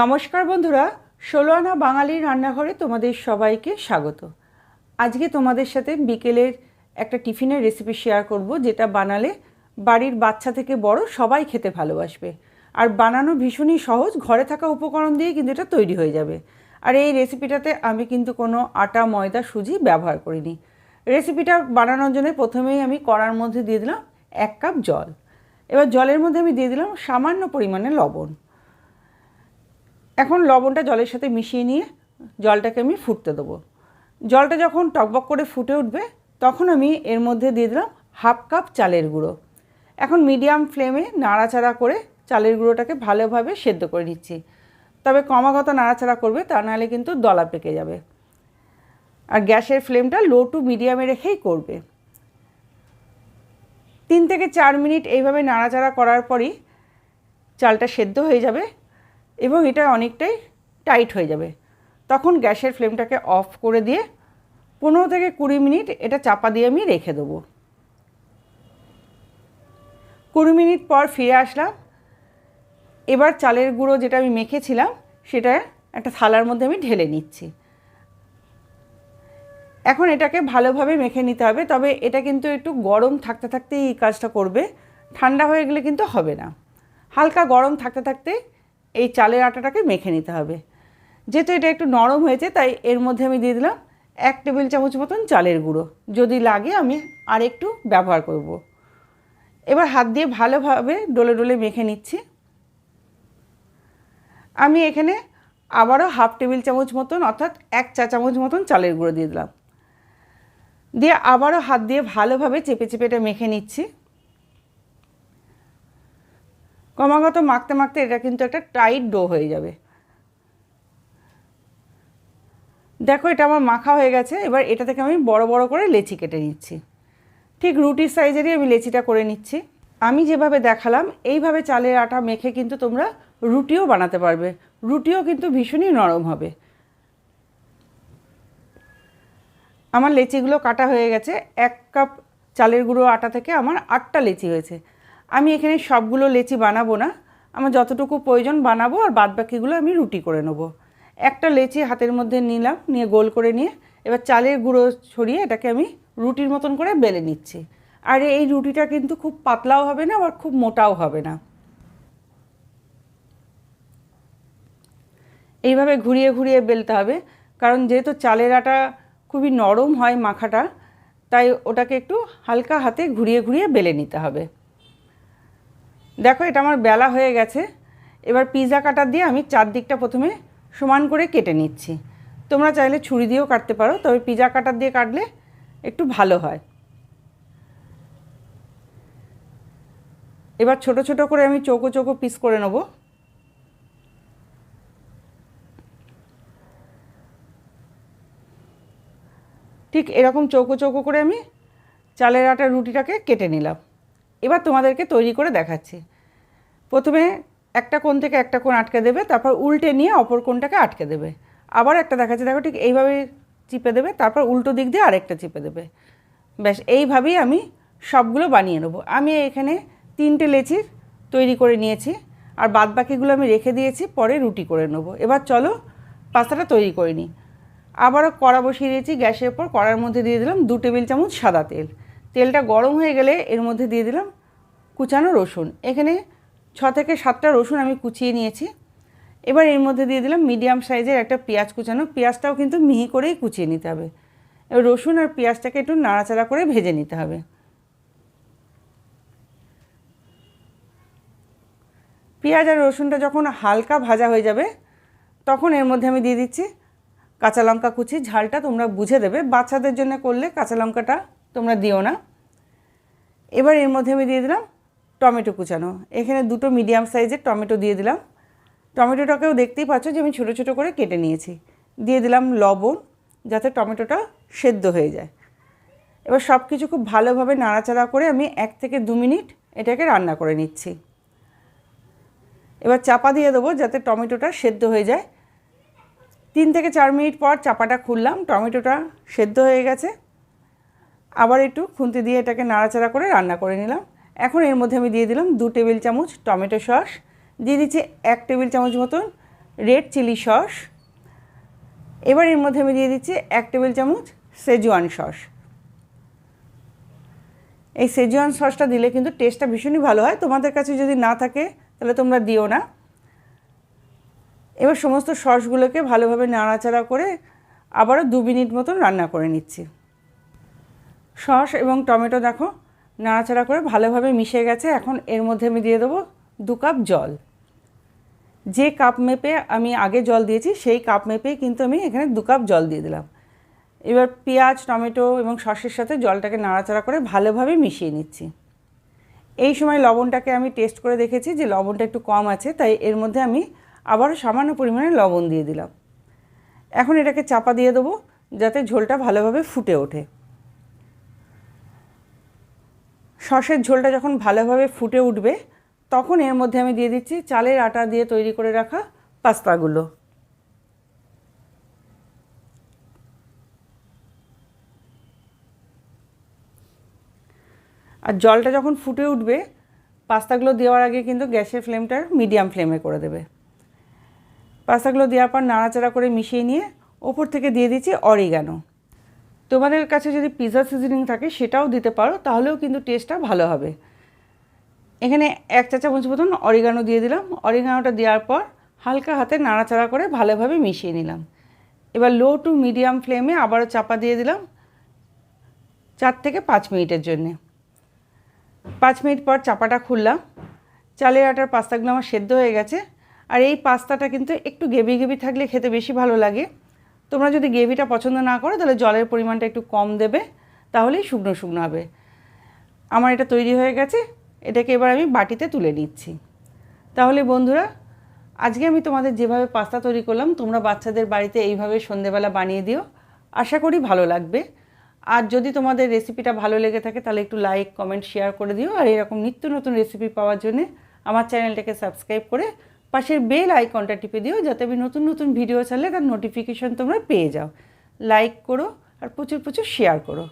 নমস্কার বন্ধুরা ষোলো আনা বাঙালির রান্নাঘরে তোমাদের সবাইকে স্বাগত। আজকে তোমাদের সাথে বিকেলের একটা টিফিনের রেসিপি শেয়ার করব, যেটা বানালে বাড়ির বাচ্চা থেকে বড় সবাই খেতে ভালোবাসবে। আর বানানো ভীষণই সহজ, ঘরে থাকা উপকরণ দিয়ে কিন্তু এটা তৈরি হয়ে যাবে। আর এই রেসিপিটাতে আমি কিন্তু কোনো আটা, ময়দা, সুজি ব্যবহার করিনি। রেসিপিটা বানানোর জন্য প্রথমেই আমি কড়ার মধ্যে দিয়ে দিলাম এক কাপ জল। এবার জলের মধ্যে আমি দিয়ে দিলাম সামান্য পরিমাণে লবণ। এখন লবণটা জলের সাথে মিশিয়ে নিয়ে জলটাকে আমি ফুটতে দেবো। জলটা যখন টকবক করে ফুটে উঠবে, তখন আমি এর মধ্যে দিয়ে দিলাম হাফ কাপ চালের গুঁড়ো। এখন মিডিয়াম ফ্লেমে নাড়াচাড়া করে চালের গুঁড়োটাকে ভালোভাবে সেদ্ধ করে নিচ্ছি। তবে ক্রমাগত নাড়াচাড়া করবে, তা নাহলে কিন্তু দলা পেকে যাবে। আর গ্যাসের ফ্লেমটা লো টু মিডিয়ামে রেখেই করবে। তিন থেকে চার মিনিট এইভাবে নাড়াচাড়া করার পরই চালটা সেদ্ধ হয়ে যাবে। এবং এটা অনেকটাই টাইট হয়ে যাবে। তখন গ্যাসের ফ্লেমটাকে অফ করে দিয়ে পনেরো থেকে কুড়ি মিনিট এটা চাপা দিয়ে আমি রেখে দেবো। কুড়ি মিনিট পর ফিরে আসলাম। এবার চালের গুঁড়ো যেটা আমি মেখেছিলাম, সেটা একটা থালার মধ্যে আমি ঢেলে নিচ্ছি। এখন এটাকে ভালোভাবে মেখে নিতে হবে, তবে এটা কিন্তু একটু গরম থাকতে থাকতেই এই কাজটা করবে। ঠান্ডা হয়ে গেলে কিন্তু হবে না। হালকা গরম থাকতে থাকতে এই চালের আটাটাকে মেখে নিতে হবে। যেহেতু এটা একটু নরম হয়েছে, তাই এর মধ্যে আমি দিয়ে দিলাম এক টেবিল চামচ মতন চালের গুঁড়ো। যদি লাগে আমি আর একটু ব্যবহার করব। এবার হাত দিয়ে ভালোভাবে ডলে ডলে মেখে নিচ্ছি। আমি এখানে আবারও হাফ টেবিল চামচ মতন, অর্থাৎ এক চা চামচ মতন চালের গুঁড়ো দিয়ে দিলাম। দিয়ে আবারও হাত দিয়ে ভালোভাবে চেপে চেপে এটা মেখে নিচ্ছি। ক্রমাগত মাখতে মাখতে এটা কিন্তু একটা টাইট ডো হয়ে যাবে। দেখো এটা আমার মাখা হয়ে গেছে, এবার এটা থেকে আমি বড় বড় করে লেচি কেটে নিচ্ছি। ঠিক রুটির সাইজেরই আমি লেচিটা করে নিচ্ছি। আমি যেভাবে দেখালাম, এইভাবে চালের আটা মেখে কিন্তু তোমরা রুটিও বানাতে পারবে। রুটিও কিন্তু ভীষণই নরম হবে। আমার লেচিগুলো কাটা হয়ে গেছে, এক কাপ চালের গুঁড়ো আটা থেকে আমার আটটা লেচি হয়েছে। আমি এখানে সবগুলো লেচি বানাবো না। আমার যতটুকু প্রয়োজন বানাবো আর বাদবাকিগুলো আমি রুটি করে নেব। একটা লেচি হাতের মধ্যে নিলাম, নিয়ে গোল করে নিয়ে এবার চালের গুঁড়ো ছড়িয়ে এটাকে আমি রুটির মতন করে বেলে নিচ্ছি। আর এই রুটিটা কিন্তু খুব পাতলাও হবে না, আবার খুব মোটাও হবে না। এইভাবে ঘুরিয়ে ঘুরিয়ে বেলতে হবে, কারণ যেহেতু চালের আটা খুবই নরম হয় মাখাটা, তাই ওটাকে একটু হালকা হাতে ঘুরিয়ে ঘুরিয়ে বেলে নিতে হবে। দেখো, এটা আমার বেলা হয়ে গেছে। এবার পিৎজা কাটার দিয়ে আমি চারদিকটা প্রথমে সমান করে কেটে নিচ্ছি। তোমরা চাইলে ছুরি দিয়েও কাটতে পারো, তবে পিৎজা কাটার দিয়ে কাটলে একটু ভালো হয়। এবার ছোট ছোট করে আমি চৌকো চৌকো পিস করে নেব। ঠিক এরকম চৌকো চৌকো করে আমি চালের আটার রুটিটাকে কেটে নিলাম। এবার তোমাদেরকে তৈরি করে দেখাচ্ছি। প্রথমে একটা কোণ থেকে একটা কোণ আটকে দেবে, তারপর উল্টে নিয়ে অপর কোণটাকে আটকে দেবে। আবার একটা দেখাচ্ছে, দেখো ঠিক এইভাবে চিপে দেবে, তারপর উল্টো দিক দিয়ে আরেকটা চিপে দেবে। ব্যাস, এইভাবেই আমি সবগুলো বানিয়ে নেব। আমি এখানে তিনটে লেচির তৈরি করে নিয়েছি, আর বাদ বাকিগুলো আমি রেখে দিয়েছি, পরে রুটি করে নেব। এবার চলো পাস্তাটা তৈরি করে নিই। আবারও কড়া বসিয়ে দিয়েছি, গ্যাসের ওপর কড়ার মধ্যে দিয়ে দিলাম দু টেবিল চামচ সাদা তেল। তেলটা গরম হয়ে গেলে এর মধ্যে দিয়ে দিলাম কুচানো রসুন। এখানে ছ থেকে সাতটা রসুন আমি কুচিয়ে নিয়েছি। এবার এর মধ্যে দিয়ে দিলাম মিডিয়াম সাইজের একটা পেঁয়াজ কুচানো। পেঁয়াজটাও কিন্তু মিহি করেই কুচিয়ে নিতে হবে। এবার রসুন আর পেঁয়াজটাকে একটু নাড়াচাড়া করে ভেজে নিতে হবে। পেঁয়াজ আর রসুনটা যখন হালকা ভাজা হয়ে যাবে, তখন এর মধ্যে আমি দিয়ে দিচ্ছি কাঁচা লঙ্কা কুচি। ঝালটা তোমরা বুঝে দেবে। বাচ্চাদের জন্য করলে কাঁচা লঙ্কাটা তোমরা দিও না। এবার এর মধ্যে আমি দিয়ে দিলাম টমেটো কুচানো। এখানে দুটো মিডিয়াম সাইজের টমেটো দিয়ে দিলাম। টমেটোটাকেও দেখতেই পাচ্ছ যে আমি ছোটো ছোটো করে কেটে নিয়েছি। দিয়ে দিলাম লবণ, যাতে টমেটোটা সেদ্ধ হয়ে যায়। এবার সব কিছু খুব ভালোভাবে নাড়াচাড়া করে আমি এক থেকে দু মিনিট এটাকে রান্না করে নিচ্ছি। এবার চাপা দিয়ে দেবো যাতে টমেটোটা সেদ্ধ হয়ে যায়। তিন থেকে চার মিনিট পর চাপাটা খুললাম, টমেটোটা সেদ্ধ হয়ে গেছে। আবার একটু খুন্তি দিয়ে এটাকে নাড়াচাড়া করে রান্না করে নিলাম। এখন এর মধ্যে আমি দিয়ে দিলাম দু টেবিল চামচ টমেটো সস। দিয়ে দিচ্ছি এক টেবিল চামচ মতন রেড চিলি সস। এবার এর মধ্যে আমি দিয়ে দিচ্ছি এক টেবিল চামচ সেজওয়ান সস। এই সেজওয়ান সসটা দিলে কিন্তু টেস্টটা ভীষণই ভালো হয়। তোমাদের কাছে যদি না থাকে, তাহলে তোমরা দিও না। এবার সমস্ত সসগুলোকে ভালোভাবে নাড়াচাড়া করে আবারও দু মিনিট মতন রান্না করে নিচ্ছি। সস এবং টমেটো দেখো, নাড়াচাড়া করে ভালোভাবে মিশে গেছে। এখন এর মধ্যে আমি দিয়ে দেবো দু কাপ জল। যে কাপ মেপে আমি আগে জল দিয়েছি, সেই কাপ মেপে কিন্তু আমি এখানে দু কাপ জল দিয়ে দিলাম। এবার পেঁয়াজ, টমেটো এবং সসের সাথে জলটাকে নাড়াচাড়া করে ভালোভাবে মিশিয়ে নিচ্ছি। এই সময় লবণটাকে আমি টেস্ট করে দেখেছি যে লবণটা একটু কম আছে, তাই এর মধ্যে আমি আবারও সামান্য পরিমাণে লবণ দিয়ে দিলাম। এখন এটাকে চাপা দিয়ে দেবো যাতে ঝোলটা ভালোভাবে ফুটে ওঠে। সসের ঝোলটা যখন ভালোভাবে ফুটে উঠবে, তখন এর মধ্যে আমি দিয়ে দিচ্ছি চালের আটা দিয়ে তৈরি করে রাখা পাস্তাগুলো। আর জলটা যখন ফুটে উঠবে, পাস্তাগুলো দেওয়ার আগে কিন্তু গ্যাসের ফ্লেমটা মিডিয়াম ফ্লেমে করে দেবে। পাস্তাগুলো দেওয়ার পর নাড়াচাড়া করে মিশিয়ে নিয়ে ওপর থেকে দিয়ে দিচ্ছি অরিগানো। তোমাদের কাছে যদি পিৎজা সিজনিং থাকে, সেটাও দিতে পারো, তাহলেও কিন্তু টেস্টটা ভালো হবে। এখানে এক চা চামচ মতন অরিগানো দিয়ে দিলাম। অরিগানোটা দেওয়ার পর হালকা হাতে নাড়াচাড়া করে ভালোভাবে মিশিয়ে নিলাম। এবার লো টু মিডিয়াম ফ্লেমে আবারও চাপা দিয়ে দিলাম চার থেকে পাঁচ মিনিটের জন্যে। পাঁচ মিনিট পর চাপাটা খুললাম। চালের আটার পাস্তাগুলো আমার সেদ্ধ হয়ে গেছে। আর এই পাস্তাটা কিন্তু একটু গেবি গেবি থাকলে খেতে বেশি ভালো লাগে। তোমরা যদি গ্রেভিটা পছন্দ না করো, তাহলে জলের পরিমাণটা একটু কম দেবে, তাহলেই শুকনো শুকনো হবে। আমার এটা তৈরি হয়ে গেছে, এটাকে এবার আমি বাটিতে তুলে নিচ্ছি। তাহলে বন্ধুরা, আজকে আমি তোমাদের যেভাবে পাস্তা তৈরি করলাম, তোমরা বাচ্চাদের বাড়িতে এইভাবে সন্ধেবেলা বানিয়ে দিও, আশা করি ভালো লাগবে। আর যদি তোমাদের রেসিপিটা ভালো লেগে থাকে, তাহলে একটু লাইক, কমেন্ট, শেয়ার করে দিও। আর এরকম নিত্য নতুন রেসিপি পাওয়ার জন্যে আমার চ্যানেলটাকে সাবস্ক্রাইব করে পাশের বেল আইকনটা টিপে দিও, যাতে আমি নতুন নতুন ভিডিও ছাড়লে তার নোটিফিকেশান তোমরা পেয়ে যাও। লাইক করো আর প্রচুর প্রচুর শেয়ার করো।